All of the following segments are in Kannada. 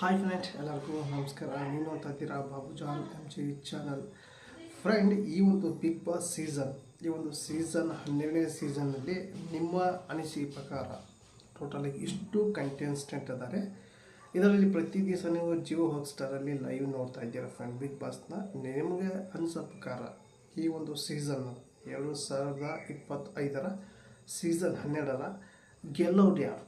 ಹಾಯ್ ಫ್ರೆಂಡ್ ಎಲ್ಲರಿಗೂ ನಮಸ್ಕಾರ. ನೀವು ನೋಡ್ತಾ ಇದ್ದೀರಾ Babu John M G channel friend ಈ ಒಂದು ಬಿಗ್ ಬಾಸ್ ಸೀಸನ್ ಈ ಒಂದು ಸೀಸನ್ ಹನ್ನೆರಡನೇ ಸೀಸನ್ನಲ್ಲಿ ನಿಮ್ಮ ಅನಿಸಿಕೆ ಪ್ರಕಾರ ಟೋಟಲಾಗಿ ಇಷ್ಟು ಕಂಟೆಸ್ಟೆಂಟ್ ಇದ್ದಾರೆ. ಇದರಲ್ಲಿ ಪ್ರತಿ ದಿವಸ ನೀವು ಜಿಯೋ ಹಾಟ್ಸ್ಟಾರಲ್ಲಿ ಲೈವ್ ನೋಡ್ತಾ ಇದ್ದೀರಾ ಫ್ರೆಂಡ್ ಬಿಗ್ ಬಾಸ್ನ ನಿಮಗೆ ಅನಿಸೋ ಪ್ರಕಾರ ಈ ಒಂದು ಸೀಸನ್ ಎರಡು ಸಾವಿರದ ಇಪ್ಪತ್ತೈದರ ಸೀಸನ್ ಹನ್ನೆರಡರ ಗೆಲ್ಲೋರು ಯಾರು?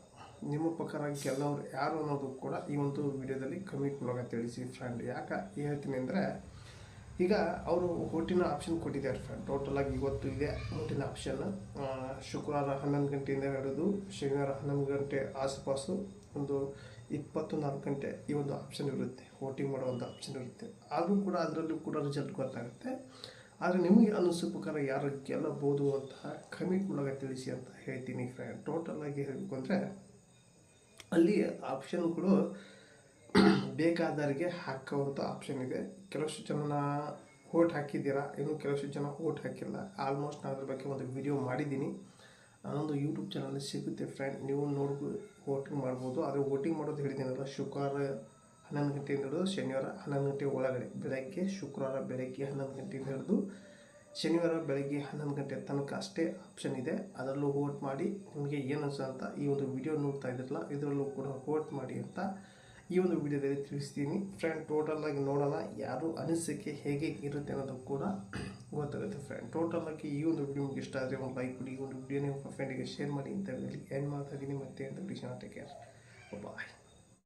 ನಿಮ್ಮ ಪಕ್ಕರಾಗಿ ಕೆಲವರು ಯಾರು ಅನ್ನೋದು ಕೂಡ ಈ ಒಂದು ವಿಡಿಯೋದಲ್ಲಿ ಕಮೆಂಟ್ ಮೂಲಕ ತಿಳಿಸಿ ಫ್ರೆಂಡ್ ಯಾಕೆ ಹೇಳ್ತೀನಿ ಅಂದರೆ, ಈಗ ಅವರು ಓಟಿನ ಆಪ್ಷನ್ ಕೊಟ್ಟಿದ್ದಾರೆ ಫ್ರೆಂಡ್ ಟೋಟಲಾಗಿ ಇವತ್ತು ಇದೆ ಓಟಿನ ಆಪ್ಷನ್ ಶುಕ್ರವಾರ ಹನ್ನೊಂದು ಗಂಟೆಯಿಂದ ಹಿಡಿದು ಶನಿವಾರ ಹನ್ನೊಂದು ಗಂಟೆ ಆಸುಪಾಸು ಒಂದು ಇಪ್ಪತ್ತು ನಾಲ್ಕು ಗಂಟೆ ಈ ಒಂದು ಆಪ್ಷನ್ ಇರುತ್ತೆ. ವೋಟಿಂಗ್ ಮಾಡೋ ಒಂದು ಆಪ್ಷನ್ ಇರುತ್ತೆ. ಆದರೂ ಕೂಡ ಅದರಲ್ಲೂ ಕೂಡ ರಿಸಲ್ಟ್ ಗೊತ್ತಾಗುತ್ತೆ. ಆದರೆ ನಿಮಗೆ ಅನ್ನಿಸೋ ಪ್ರಕಾರ ಯಾರು ಗೆಲ್ಲಬಹುದು ಅಂತ ಕಮೆಂಟ್ ಮೂಲಕ ತಿಳಿಸಿ ಅಂತ ಹೇಳ್ತೀನಿ ಫ್ರೆಂಡ್ ಟೋಟಲಾಗಿ ಹೇಳಬೇಕು ಅಂದರೆ ಅಲ್ಲಿ ಆಪ್ಷನ್ಗಳು ಬೇಕಾದವರಿಗೆ ಹಾಕೋವಂಥ ಆಪ್ಷನ್ ಇದೆ. ಕೆಲವಷ್ಟು ಜನ ಓಟ್ ಹಾಕಿದ್ದೀರಾ? ಇನ್ನು ಕೆಲವಷ್ಟು ಜನ ಓಟ್ ಹಾಕಿಲ್ಲ. ಆಲ್ಮೋಸ್ಟ್ ನಾನು ಅದ್ರ ಬಗ್ಗೆ ಒಂದು ವಿಡಿಯೋ ಮಾಡಿದ್ದೀನಿ. ನಾನೊಂದು ಯೂಟ್ಯೂಬ್ ಚಾನಲ್ ಸಿಗುತ್ತೆ ಫ್ರೆಂಡ್ ನೀವು ನೋಡ್ಬೋದು ವೋಟಿಂಗ್ ಮಾಡ್ಬೋದು. ಆದರೆ ವೋಟಿಂಗ್ ಮಾಡೋದು ಹೇಳಿದ್ದೀನಲ್ಲ, ಶುಕ್ರವಾರ ಹನ್ನೊಂದು ಗಂಟೆಯಿಂದ ಹಿಡಿದು ಶನಿವಾರ ಹನ್ನೊಂದು ಗಂಟೆ ಒಳಗಡೆ. ಬೆಳಗ್ಗೆ, ಶುಕ್ರವಾರ ಬೆಳಗ್ಗೆ ಹನ್ನೊಂದು ಗಂಟೆಯಿಂದ ಹಿಡಿದು ಶನಿವಾರ ಬೆಳಗ್ಗೆ ಹನ್ನೊಂದು ಗಂಟೆ ತನಕ ಅಷ್ಟೇ ಆಪ್ಷನ್ ಇದೆ. ಅದರಲ್ಲೂ ವೋಟ್ ಮಾಡಿ ನಿಮಗೆ ಏನು ಅಂತ ಈ ಒಂದು ವಿಡಿಯೋ ನೋಡ್ತಾ ಇದ್ರಲ್ಲ, ಇದರಲ್ಲೂ ಕೂಡ ವೋಟ್ ಮಾಡಿ ಅಂತ ಈ ಒಂದು ವಿಡಿಯೋದಲ್ಲಿ ತಿಳಿಸ್ತೀನಿ. ಫ್ರೆಂಡ್ ಟೋಟಲಾಗಿ ನೋಡೋಣ, ಯಾರು ಅನಿಸಿಕೆ ಹೇಗೆ ಇರುತ್ತೆ ಅನ್ನೋದು ಕೂಡ ಗೊತ್ತಾಗುತ್ತೆ ಫ್ರೆಂಡ್ ಟೋಟಲಾಗಿ ಈ ಒಂದು ವಿಡಿಯೋ ನಿಮ್ಗೆ ಇಷ್ಟ ಆದರೆ ಒಂದು ಲೈಕ್ ಕೊಡಿ, ಈ ಒಂದು ವಿಡಿಯೋ ನಿಮ್ಮ ಫ್ರೆಂಡಿಗೆ ಶೇರ್ ಮಾಡಿ ಅಂತ ಏನು ಮಾಡ್ತಾ ಇದ್ದೀನಿ. ಮತ್ತೆ ಅಂತ ಟೇಕ್ ಕೇರ್ ಬಾಯ್